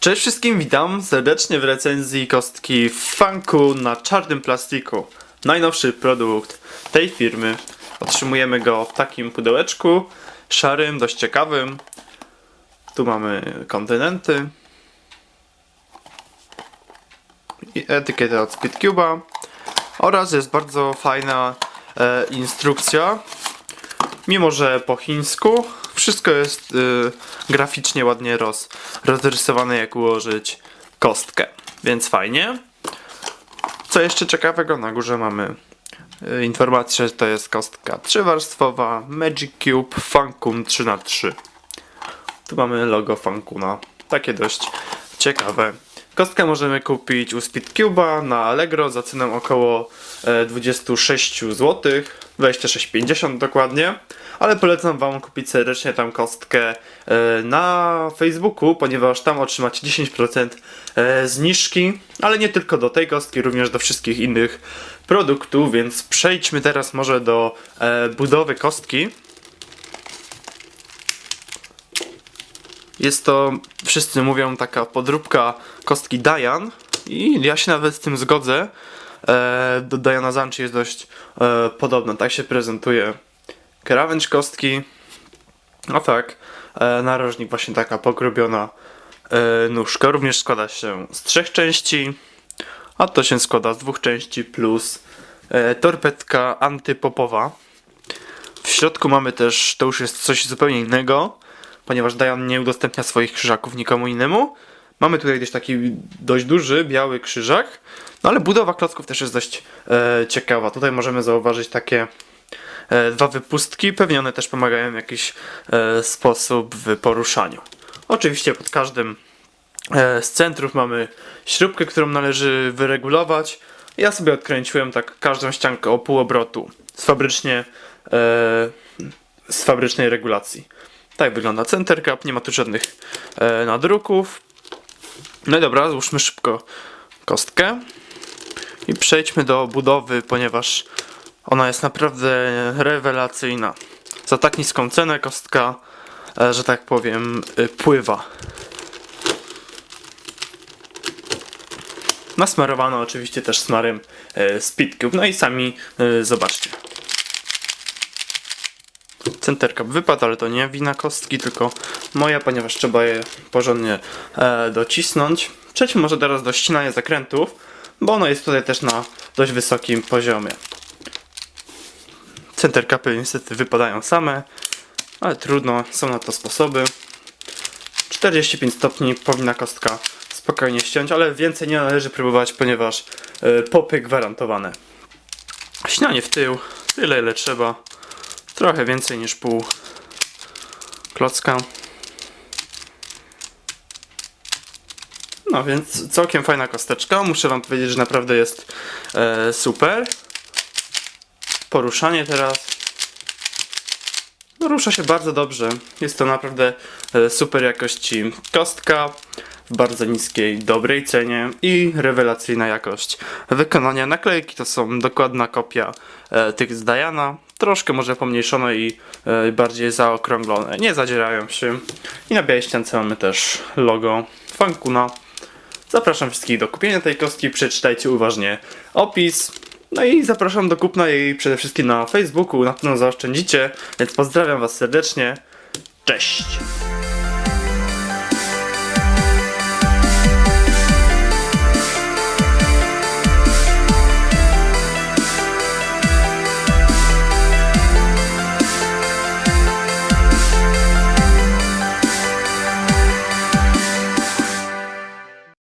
Cześć wszystkim, witam serdecznie w recenzji kostki funku na czarnym plastiku. Najnowszy produkt tej firmy. Otrzymujemy go w takim pudełeczku, szarym, dość ciekawym. Tu mamy kontynenty. I etykietę od Speedcube'a. Oraz jest bardzo fajna e, instrukcja. Mimo, że po chińsku, wszystko jest y, graficznie ładnie roz, rozrysowane, jak ułożyć kostkę. Więc fajnie. Co jeszcze ciekawego? Na górze mamy y, informację, że to jest kostka trzywarstwowa Magic Cube Funcum 3x3. Tu mamy logo Funcuna. Takie dość ciekawe. Kostkę możemy kupić u Speedcube'a na Allegro za cenę około e, 26 zł, 26,50 dokładnie, ale polecam Wam kupić serdecznie tam kostkę e, na Facebooku, ponieważ tam otrzymacie 10% e, zniżki, ale nie tylko do tej kostki, również do wszystkich innych produktów, więc przejdźmy teraz może do e, budowy kostki. Jest to, wszyscy mówią, taka podróbka kostki Dian i ja się nawet z tym zgodzę. E, do Diana Zanchi jest dość e, podobna, tak się prezentuje krawędź kostki. No tak, e, narożnik właśnie taka pogrubiona e, nóżka. Również składa się z trzech części, a to się składa z dwóch części plus e, torpedka antypopowa. W środku mamy też, to już jest coś zupełnie innego, ponieważ Diane nie udostępnia swoich krzyżaków nikomu innemu. Mamy tutaj gdzieś taki dość duży, biały krzyżak, no ale budowa klocków też jest dość e, ciekawa. Tutaj możemy zauważyć takie e, dwa wypustki, pewnie one też pomagają w jakiś e, sposób w poruszaniu. Oczywiście pod każdym e, z centrów mamy śrubkę, którą należy wyregulować. Ja sobie odkręciłem tak każdą ściankę o pół obrotu z fabrycznie e, z fabrycznej regulacji. Tak wygląda center cap, nie ma tu żadnych e, nadruków. No i dobra, złóżmy szybko kostkę i przejdźmy do budowy, ponieważ ona jest naprawdę rewelacyjna. Za tak niską cenę kostka, e, że tak powiem, e, pływa. Nasmarowano oczywiście też smarem e, Speedcube. No i sami e, zobaczcie. Center cap wypadł, ale to nie wina kostki, tylko moja, ponieważ trzeba je porządnie e, docisnąć. Przejdźmy może teraz do ścinania zakrętów, bo ono jest tutaj też na dość wysokim poziomie. Center capy niestety wypadają same, ale trudno, są na to sposoby. 45 stopni powinna kostka spokojnie ściąć, ale więcej nie należy próbować, ponieważ e, popy gwarantowane. Śnianie w tył, tyle ile trzeba. Trochę więcej niż pół klocka. No więc całkiem fajna kosteczka. Muszę wam powiedzieć, że naprawdę jest e, super. Poruszanie teraz. No, rusza się bardzo dobrze. Jest to naprawdę e, super jakości kostka w bardzo niskiej, dobrej cenie i rewelacyjna jakość wykonania. Naklejki to są dokładna kopia e, tych z Diana. Troszkę może pomniejszone i e, bardziej zaokrąglone. Nie zadzierają się. I na białej ściance mamy też logo Fankuna. Zapraszam wszystkich do kupienia tej kostki. Przeczytajcie uważnie opis. No i zapraszam do kupna jej przede wszystkim na Facebooku. Na pewno zaoszczędzicie. Więc pozdrawiam Was serdecznie. Cześć!